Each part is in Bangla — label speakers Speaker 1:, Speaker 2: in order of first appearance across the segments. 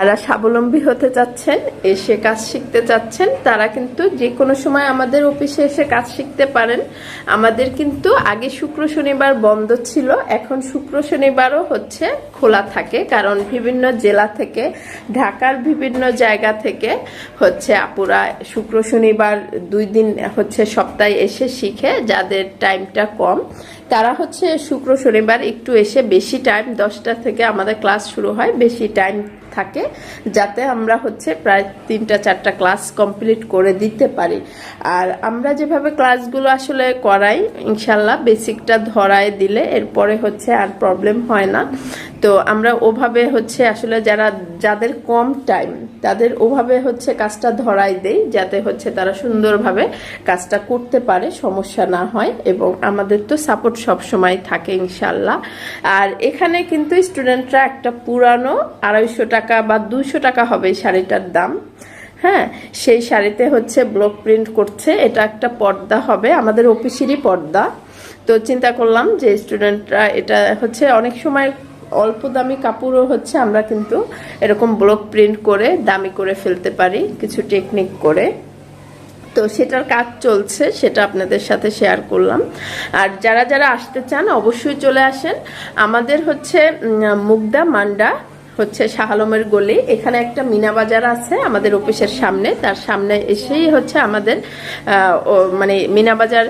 Speaker 1: যারা স্বাবলম্বী হতে চাচ্ছেন, এসে কাজ শিখতে চাচ্ছেন, তারা কিন্তু যে কোনো সময় আমাদের অফিসে এসে কাজ শিখতে পারেন। আমাদের কিন্তু আগে শুক্র শনিবার বন্ধ ছিল, এখন শুক্র শনিবারও হচ্ছে খোলা থাকে, কারণ বিভিন্ন জেলা থেকে, ঢাকার বিভিন্ন জায়গা থেকে হচ্ছে আপুরা শুক্র শনিবার দুই দিন হচ্ছে সপ্তাহে এসে শিখে, যাদের টাইমটা কম। তারা হচ্ছে শুক্র শনিবার একটু এসে বেশি টাইম দশটা থেকে আমাদের ক্লাস শুরু হয়, বেশি টাইম থাকে, যাতে আমরা হচ্ছে প্রায় তিনটা, চারটা ক্লাস কমপ্লিট করে দিতে পারি। আর আমরা যেভাবে ক্লাসগুলো আসলে করাই, ইনশাল্লাহ বেসিকটা ধরায় দিলে এরপরে হচ্ছে আর প্রবলেম হয় না। তো আমরা ওভাবে হচ্ছে আসলে যারা, যাদের কম টাইম তাদের ওভাবে হচ্ছে কাজটা ধরাই দেই যাতে হচ্ছে তারা সুন্দরভাবে কাজটা করতে পারে, সমস্যা না হয় এবং আমাদের তো সাপোর্ট সবসময় থাকে ইনশাল্লাহ। আর এখানে কিন্তু স্টুডেন্টরা একটা পুরানো আড়াইশো টাকা বা দুশো টাকা হবে শাড়িটার দাম। হ্যাঁ সেই শাড়িতে হচ্ছে ব্লক প্রিন্ট করছে, এটা একটা পর্দা হবে, আমাদের অফিসেরই পর্দা। তো চিন্তা করলাম যে স্টুডেন্টরা এটা হচ্ছে অনেক সময় অল্প দামি কাপড়ও হচ্ছে, আমরা কিন্তু এরকম ব্লক প্রিন্ট করে দামি করে ফেলতে পারি, কিছু টেকনিক করে। তো সেটার কাজ চলছে, সেটা আপনাদের সাথে শেয়ার করলাম। আর যারা যারা আসতে চান, অবশ্যই চলে আসেন। আমাদের হচ্ছে মুগদা, মান্ডা হচ্ছে শাহালমের গলি। এখানে একটা মিনা বাজার আছে আমাদের অফিসের সামনে। তার সামনে এসেই হচ্ছে আমাদের মানে মিনা বাজার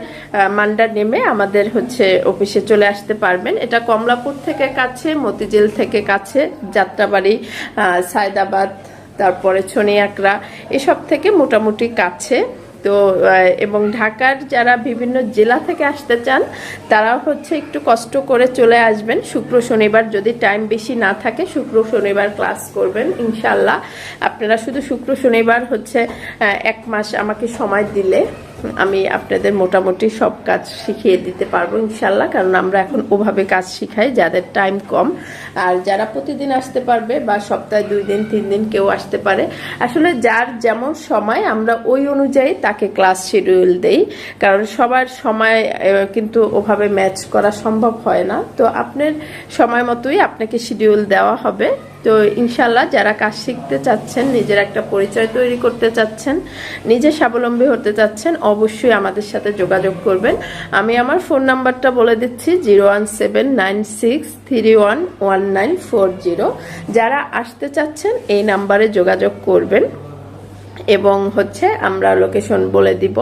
Speaker 1: মান্ডা নেমে আমাদের হচ্ছে অফিসে চলে আসতে পারবেন। এটা কমলাপুর থেকে কাছে, মতিঝিল থেকে কাছে, যাত্রাবাড়ি সায়দাবাদ, তারপরে ছনিয়াকড়া এসব থেকে মোটামুটি কাছে। তো এবং ঢাকার যারা বিভিন্ন জেলা থেকে আসতে চান, তারাও হচ্ছে একটু কষ্ট করে চলে আসবেন। শুক্র শনিবার যদি টাইম বেশি না থাকে, শুক্র শনিবার ক্লাস করবেন ইনশাল্লাহ আপনারা শুধু শুক্র শনিবার হচ্ছে এক মাস আমাকে সময় দিলে আমি আপনাদের মোটামুটি সব কাজ শিখিয়ে দিতে পারব ইনশাল্লাহ কারণ আমরা এখন ওভাবে কাজ শিখাই যাদের টাইম কম। আর যারা প্রতিদিন আসতে পারবে বা সপ্তাহে দুই দিন, তিন দিন কেউ আসতে পারে, আসলে যার যেমন সময় আমরা ওই অনুযায়ী তাকে ক্লাস শিডিউল দেই। কারণ সবার সময় কিন্তু ওভাবে ম্যাচ করা সম্ভব হয় না। তো আপনার সময় মতোই আপনাকে শিডিউল দেওয়া হবে। তো ইনশাল্লাহ যারা কাজ শিখতে চাচ্ছেন, নিজের একটা পরিচয় তৈরি করতে চাচ্ছেন, নিজে স্বাবলম্বী হতে চাচ্ছেন, অবশ্যই আমাদের সাথে যোগাযোগ করবেন। আমি আমার ফোন নাম্বারটা বলে দিচ্ছি, zero one seven nine six three one one nine four zero. যারা আসতে চাচ্ছেন, এই নাম্বারে যোগাযোগ করবেন। এবং হচ্ছে আমরা লোকেশন বলে দিব।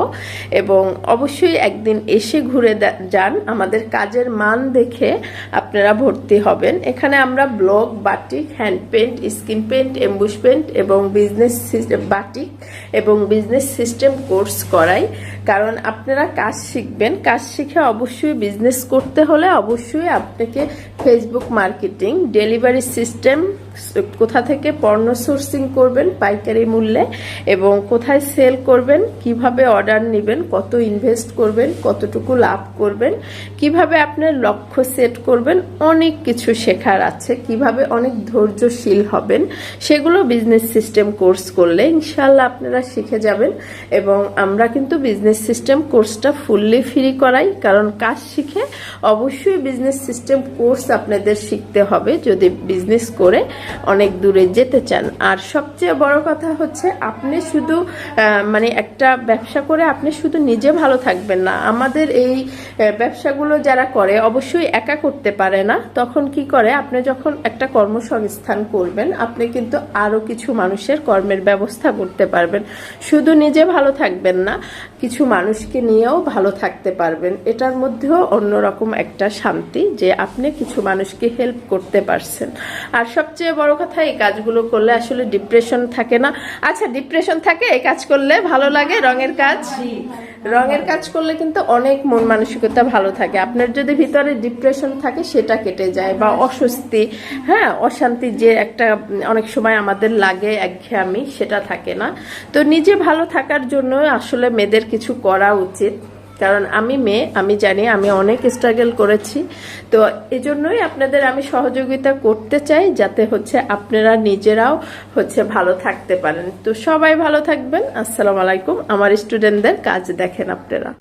Speaker 1: এবং অবশ্যই একদিন এসে ঘুরে যান। আমাদের কাজের মান দেখে আপনারা ভর্তি হবেন। এখানে আমরা block, batik, hand paint screen paint emboss paint এবং বিজনেস বাটিক এবং বিজনেস সিস্টেম কোর্স করাই। কারণ আপনারা কাজ শিখবেন। কাজ শিখে অবশ্যই বিজনেস করতে হলে অবশ্যই আপনাকে ফেসবুক মার্কেটিং ডেলিভারি সিস্টেম কোথা থেকে পণ্য সোর্সিং করবেন, পাইকারি মূল্যে, এবং কোথায় সেল করবেন, কীভাবে অর্ডার নেবেন, কত ইনভেস্ট করবেন, কতটুকু লাভ করবেন, কীভাবে আপনার লক্ষ্য সেট করবেন, অনেক কিছু শেখার আছে, কীভাবে অনেক ধৈর্যশীল হবেন, সেগুলো বিজনেস সিস্টেম কোর্স করলে ইনশাল্লাহ আপনারা শিখে যাবেন, এবং আমরা কিন্তু বিজনেস সিস্টেম কোর্সটা ফুললি ফ্রি করাই, কারণ কাজ শিখে অবশ্যই বিজনেস সিস্টেম কোর্স আপনাদের শিখতে হবে, যদি বিজনেস করে অনেক দূরে যেতে চান। আর সবচেয়ে বড় কথা হচ্ছে আপনি শুধু মানে একটা ব্যবসা করে আপনি শুধু নিজে ভালো থাকবেন না। আমাদের এই ব্যবসাগুলো যারা করে অবশ্যই একা করতে পারে না। তখন কি করে? আপনি যখন একটা কর্মসংস্থান করবেন, আপনি কিন্তু আরও কিছু মানুষের কর্মের ব্যবস্থা করতে পারবেন। শুধু নিজে ভালো থাকবেন না, কিছু মানুষকে নিয়েও ভালো থাকতে পারবেন। এটার মধ্যেও অন্যরকম একটা শান্তি যে আপনি কিছু মানুষকে হেল্প করতে পারছেন। আর সবচেয়ে বড় কথা, এই কাজগুলো করলে আসলে ডিপ্রেশন থাকে না। আচ্ছা ডিপ্রেশন থাকে, এই কাজ করলে ভালো লাগে, রঙের কাজ? রঙের কাজ করলে কিন্তু অনেক মন মানসিকতা ভালো থাকে। আপনার যদি ভিতরে ডিপ্রেশন থাকে, সেটা কেটে যায় বা অস্বস্তি হ্যাঁ অশান্তি যে একটা, অনেক সময় আমাদের লাগে, একঘেয়ামি, সেটা থাকে না। তো নিজে ভালো থাকার জন্য আসলে মেয়েদের কিছু করা উচিত। কারণ আমি মেয়ে, আমি জানি আমি অনেক স্ট্রাগল করেছি। তো এজন্যই আপনাদের আমি সহযোগিতা করতে চাই যাতে হচ্ছে আপনারা নিজেরাও হচ্ছে ভালো থাকতে পারেন। তো সবাই ভালো থাকবেন। আসসালামু আলাইকুম। আমার স্টুডেন্টদের কাজ দেখেন আপনারা।